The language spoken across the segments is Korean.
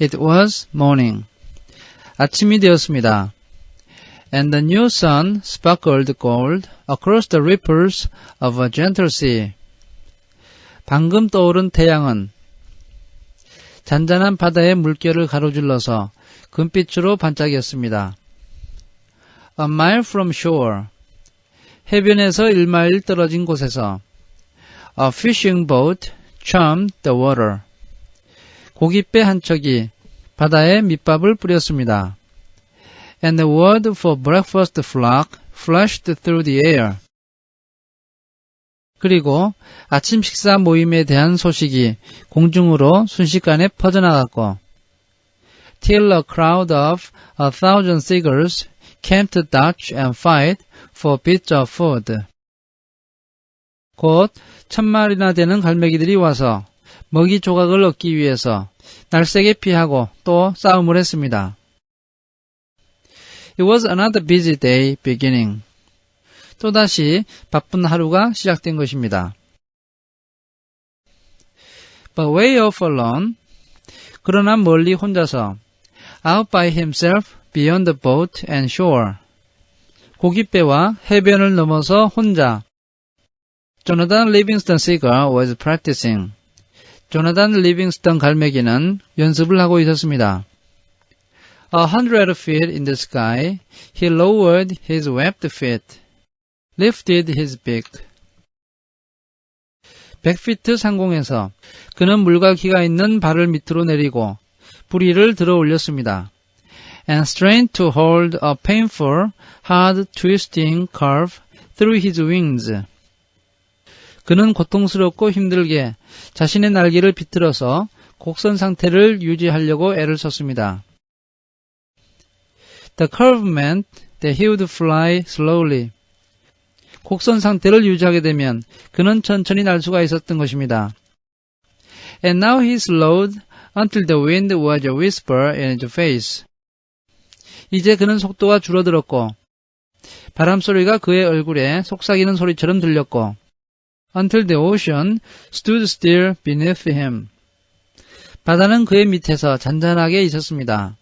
It was morning. 아침이 되었습니다. And the new sun sparkled gold across the ripples of a gentle sea. 방금 떠오른 태양은 잔잔한 바다의 물결을 가로질러서 금빛으로 반짝였습니다. A mile from shore. 해변에서 1마일 떨어진 곳에서 A fishing boat charmed the water. 고깃배 한 척이 바다에 밑밥을 뿌렸습니다. And the word for breakfast flock flashed through the air. 그리고 아침 식사 모임에 대한 소식이 공중으로 순식간에 퍼져나갔고 till a crowd of a thousand seagulls came to dodge and fight for bits of food. 곧 천마리나 되는 갈매기들이 와서 먹이 조각을 얻기 위해서 날쌔게 피하고 또 싸움을 했습니다. It was another busy day beginning. 또다시 바쁜 하루가 시작된 것입니다. But way off alone. 그러나 멀리 혼자서 out by himself beyond the boat and shore. 고깃배와 해변을 넘어서 혼자 조나단 리빙스턴 시가 was practicing. 조나단 리빙스턴 갈매기는 연습을 하고 있었습니다. A hundred feet in the sky, he lowered his webbed feet, lifted his beak. 100피트 상공에서 그는 물갈퀴가 있는 발을 밑으로 내리고 부리를 들어 올렸습니다. And strained to hold a painful, hard twisting curve through his wings. 그는 고통스럽고 힘들게 자신의 날개를 비틀어서 곡선 상태를 유지하려고 애를 썼습니다. The curve meant that he would fly slowly. 곡선 상태를 유지하게 되면 그는 천천히 날 수가 있었던 것입니다. And now he slowed until the wind was a whisper in his face. 이제 그는 속도가 줄어들었고 바람 소리가 그의 얼굴에 속삭이는 소리처럼 들렸고 until the ocean stood still beneath him. 바다는 그의 밑에서 잔잔하게 있었습니다.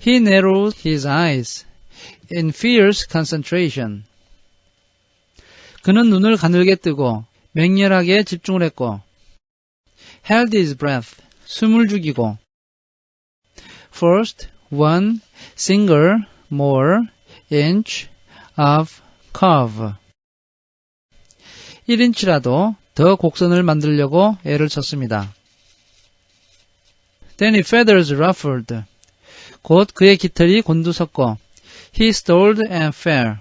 He narrowed his eyes in fierce concentration. 그는 눈을 가늘게 뜨고 맹렬하게 집중을 했고 held his breath, 숨을 죽이고 first one single more inch of curve 1인치라도 더 곡선을 만들려고 애를 썼습니다. Then his feathers ruffled. 곧 그의 깃털이 곤두섰고 he stalled and fell.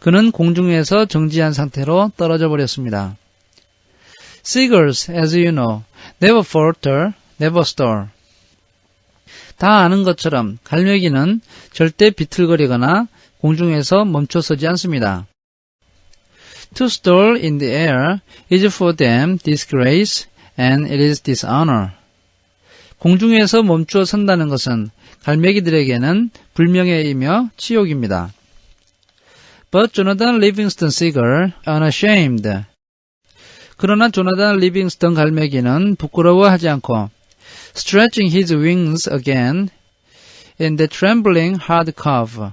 그는 공중에서 정지한 상태로 떨어져 버렸습니다. Seagulls, as you know, never falter, never stall. 다 아는 것처럼 갈매기는 절대 비틀거리거나 공중에서 멈춰서지 않습니다. To stall in the air is for them disgrace and it is dishonor. 공중에서 멈추어 선다는 것은 갈매기들에게는 불명예이며 치욕입니다. But Jonathan Livingston Seagull, unashamed. 그러나 조나단 리빙스턴 갈매기는 부끄러워하지 않고 stretching his wings again in the trembling hard curve.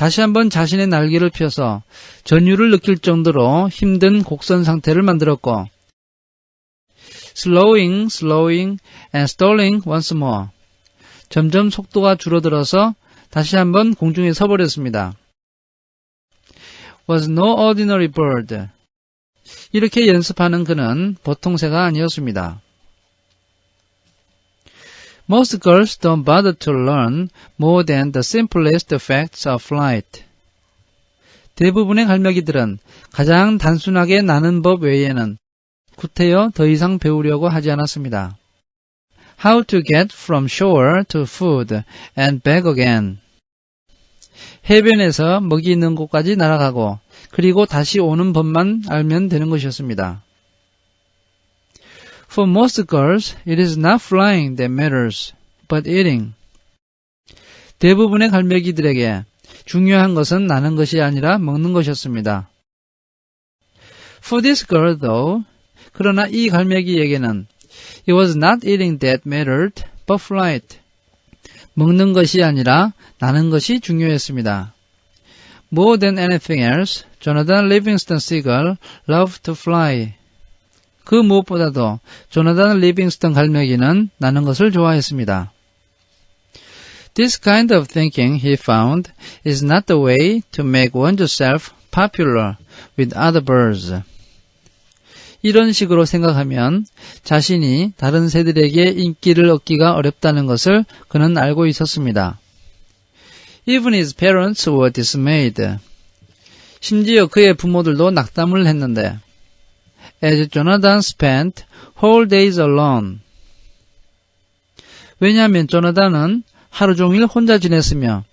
다시 한번 자신의 날개를 펴서 전율을 느낄 정도로 힘든 곡선 상태를 만들었고 slowing, slowing and stalling once more. 점점 속도가 줄어들어서 다시 한번 공중에 서버렸습니다. was no ordinary bird. 이렇게 연습하는 그는 보통 새가 아니었습니다. Most girls don't bother to learn more than the simplest facts of flight. 대부분의 갈매기들은 가장 단순하게 나는 법 외에는 구태여 더 이상 배우려고 하지 않았습니다. How to get from shore to food and back again. 해변에서 먹이 있는 곳까지 날아가고 그리고 다시 오는 법만 알면 되는 것이었습니다. For most girls, it is not flying that matters, but eating. 대부분의 갈매기들에게 중요한 것은 나는 것이 아니라 먹는 것이었습니다. For this girl, though, 그러나 이 갈매기에게는 It was not eating that mattered, but flight. 먹는 것이 아니라 나는 것이 중요했습니다. More than anything else, Jonathan Livingston Seagull loved to fly. 그 무엇보다도 조나단 리빙스턴 갈매기는 나는 것을 좋아했습니다. This kind of thinking, he found, is not the way to make oneself popular with other birds. 이런 식으로 생각하면 자신이 다른 새들에게 인기를 얻기가 어렵다는 것을 그는 알고 있었습니다. Even his parents were dismayed. 심지어 그의 부모들도 낙담을 했는데 as Jonathan spent whole days alone. 왜냐하면 조나단은 하루 종일 혼자 지냈으며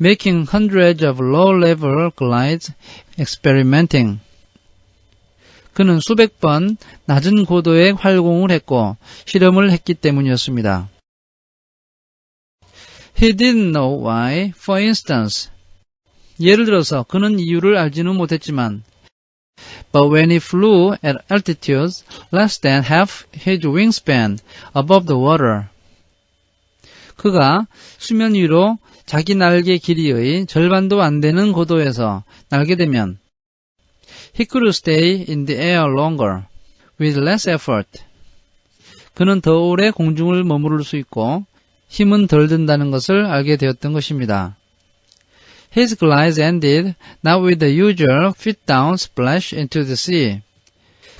making hundreds of low-level glides, experimenting. 그는 수백 번 낮은 고도의 활공을 했고 실험을 했기 때문이었습니다. He didn't know why, for instance. 예를 들어서 그는 이유를 알지는 못했지만 But when he flew at altitudes less than half his wingspan above the water, 그가 수면 위로 자기 날개 길이의 절반도 안 되는 고도에서 날게 되면 he could stay in the air longer with less effort. 그는 더 오래 공중을 머무를 수 있고 힘은 덜 든다는 것을 알게 되었던 것입니다. His glides ended not with the usual feet down splash into the sea.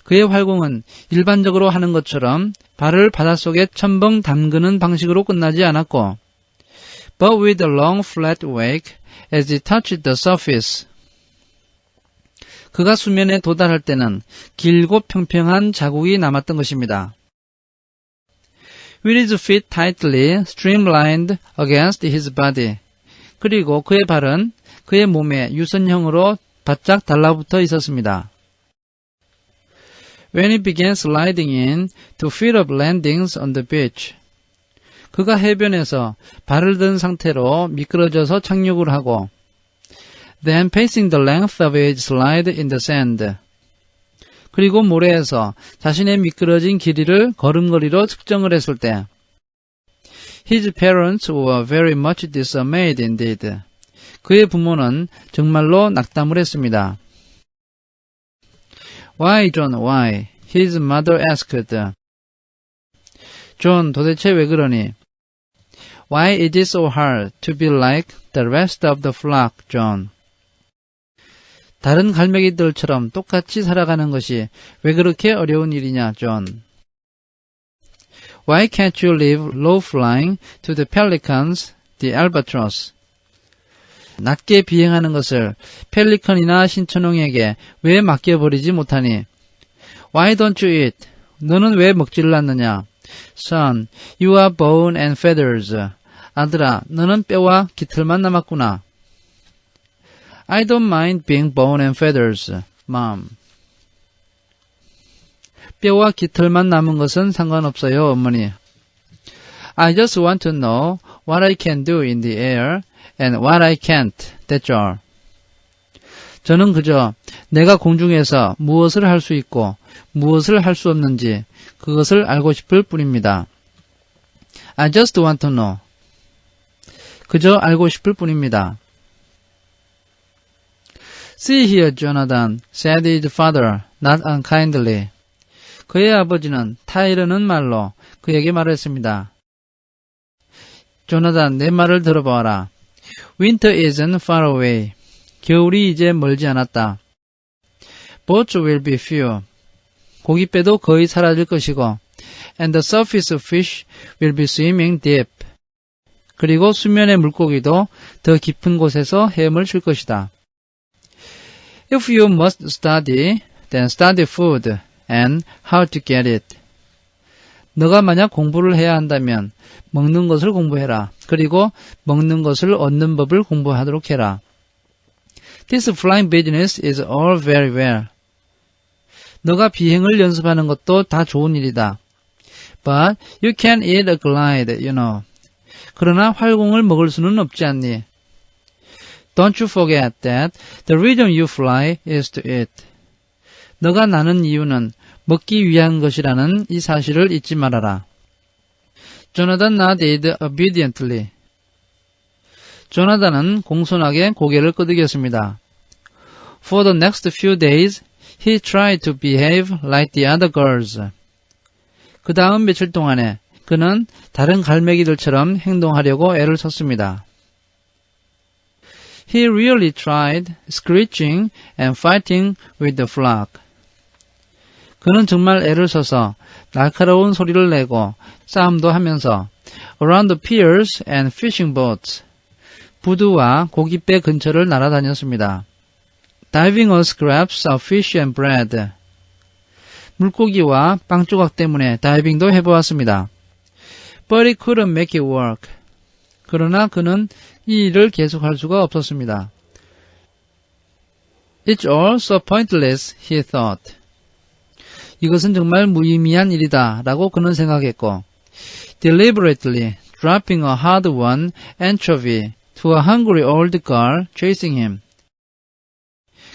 그의 활공은 일반적으로 하는 것처럼 발을 바닷속에 첨벙 담그는 방식으로 끝나지 않았고 but with a long flat wake as he touched the surface. 그가 수면에 도달할 때는 길고 평평한 자국이 남았던 것입니다. With his feet tightly streamlined against his body. 그리고 그의 발은 그의 몸에 유선형으로 바짝 달라붙어 있었습니다. When he began sliding in to fill up landings on the beach. 그가 해변에서 발을 든 상태로 미끄러져서 착륙을 하고 then pacing the length of his slide in the sand. 그리고 모래에서 자신의 미끄러진 길이를 걸음걸이로 측정을 했을 때 His parents were very much dismayed indeed. 그의 부모는 정말로 낙담을 했습니다. Why, John, why? His mother asked. 존, 도대체 왜 그러니? Why is it so hard to be like the rest of the flock, John? 다른 갈매기들처럼 똑같이 살아가는 것이 왜 그렇게 어려운 일이냐, 존? Why can't you leave low flying to the pelicans, the albatross? 낮게 비행하는 것을 펠리컨이나 신천홍에게 왜 맡겨버리지 못하니? Why don't you eat? 너는 왜 먹지를 않느냐? Son, you are bone and feathers. 아들아, 너는 뼈와 깃털만 남았구나. I don't mind being bone and feathers, mom. 뼈와 깃털만 남은 것은 상관없어요, 어머니. I just want to know what I can do in the air and what I can't. That's all. 저는 그저 내가 공중에서 무엇을 할 수 있고 무엇을 할 수 없는지 그것을 알고 싶을 뿐입니다. I just want to know. 그저 알고 싶을 뿐입니다. See here, Jonathan, said his father, not unkindly. 그의 아버지는 타이르는 말로 그에게 말했습니다. 조나단, 내 말을 들어봐라. Winter isn't far away. 겨울이 이제 멀지 않았다. Boats will be few. 고깃배도 거의 사라질 것이고, and the surface fish will be swimming deep. 그리고 수면의 물고기도 더 깊은 곳에서 헤엄을 칠 것이다. If you must study, then study food and how to get it. 너가 만약 공부를 해야 한다면 먹는 것을 공부해라. 그리고 먹는 것을 얻는 법을 공부하도록 해라. This flying business is all very well. 너가 비행을 연습하는 것도 다 좋은 일이다. But you can eat a glide, you know. 그러나 활공을 먹을 수는 없지 않니? Don't you forget that the reason you fly is to eat. 너가 나는 이유는 먹기 위한 것이라는 이 사실을 잊지 말아라. Jonathan nodded obediently. 조나단은 공손하게 고개를 끄덕였습니다. For the next few days, he tried to behave like the other girls. 그 다음 며칠 동안에 그는 다른 갈매기들처럼 행동하려고 애를 썼습니다. He really tried screeching and fighting with the flock. 그는 정말 애를 써서 날카로운 소리를 내고 싸움도 하면서 around the piers and fishing boats 부두와 고깃배 근처를 날아다녔습니다. Diving on scraps of fish and bread 물고기와 빵 조각 때문에 다이빙도 해보았습니다. But he couldn't make it work. 그러나 그는 이 일을 계속할 수가 없었습니다. It's all so pointless, he thought. 이것은 정말 무의미한 일이다 라고 그는 생각했고 deliberately dropping a hard won anchovy to a hungry old girl chasing him.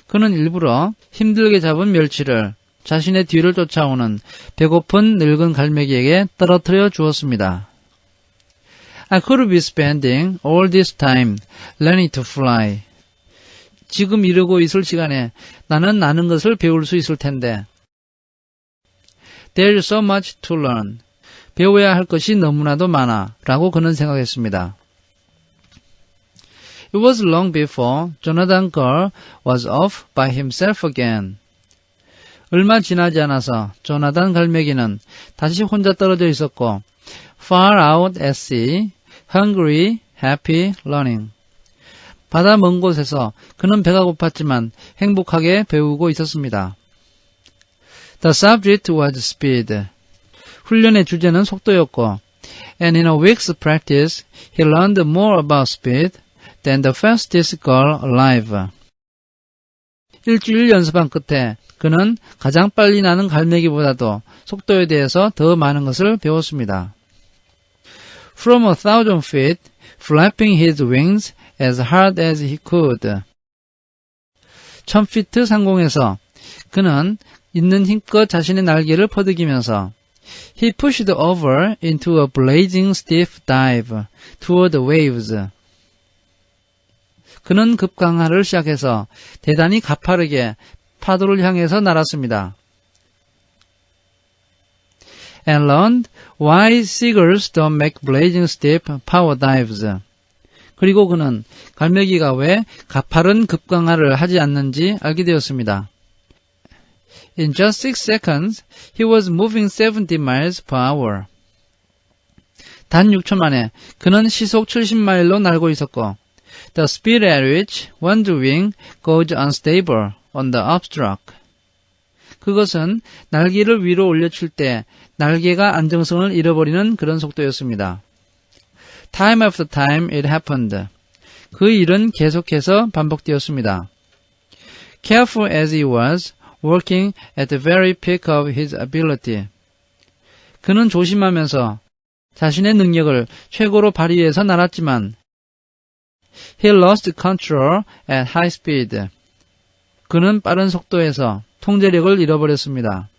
그는 일부러 힘들게 잡은 멸치를 자신의 뒤를 쫓아오는 배고픈 늙은 갈매기에게 떨어뜨려 주었습니다. I could be spending all this time learning to fly. 지금 이러고 있을 시간에 나는 나는 것을 배울 수 있을 텐데. There's so much to learn. 배워야 할 것이 너무나도 많아. 라고 그는 생각했습니다. It was long before Jonathan Girl was off by himself again. 얼마 지나지 않아서 조나단 갈매기는 다시 혼자 떨어져 있었고 far out at sea, hungry, happy, learning. 바다 먼 곳에서 그는 배가 고팠지만 행복하게 배우고 있었습니다. The subject was speed. 훈련의 주제는 속도였고 and in a week's practice he learned more about speed than the fastest girl alive. 일주일 연습한 끝에 그는 가장 빨리 나는 갈매기보다도 속도에 대해서 더 많은 것을 배웠습니다. From a thousand feet, flapping his wings as hard as he could. 천 피트 상공에서 그는 있는 힘껏 자신의 날개를 퍼득이면서 He pushed over into a blazing stiff dive toward the waves. 그는 급강하를 시작해서 대단히 가파르게 파도를 향해서 날았습니다. And learned why seagulls don't make blazing steep power dives. 그리고 그는 갈매기가 왜 가파른 급강하를 하지 않는지 알게 되었습니다. In just six seconds, he was moving 70 miles per hour. 단 6초 만에 그는 시속 70마일로 날고 있었고, the speed at which one's wing goes unstable on the upstruck. 그것은 날개를 위로 올려칠 때 날개가 안정성을 잃어버리는 그런 속도였습니다. Time after time it happened. 그 일은 계속해서 반복되었습니다. Careful as he was, working at the very peak of his ability. 그는 조심하면서 자신의 능력을 최고로 발휘해서 날았지만 he lost control at high speed. 그는 빠른 속도에서 통제력을 잃어버렸습니다.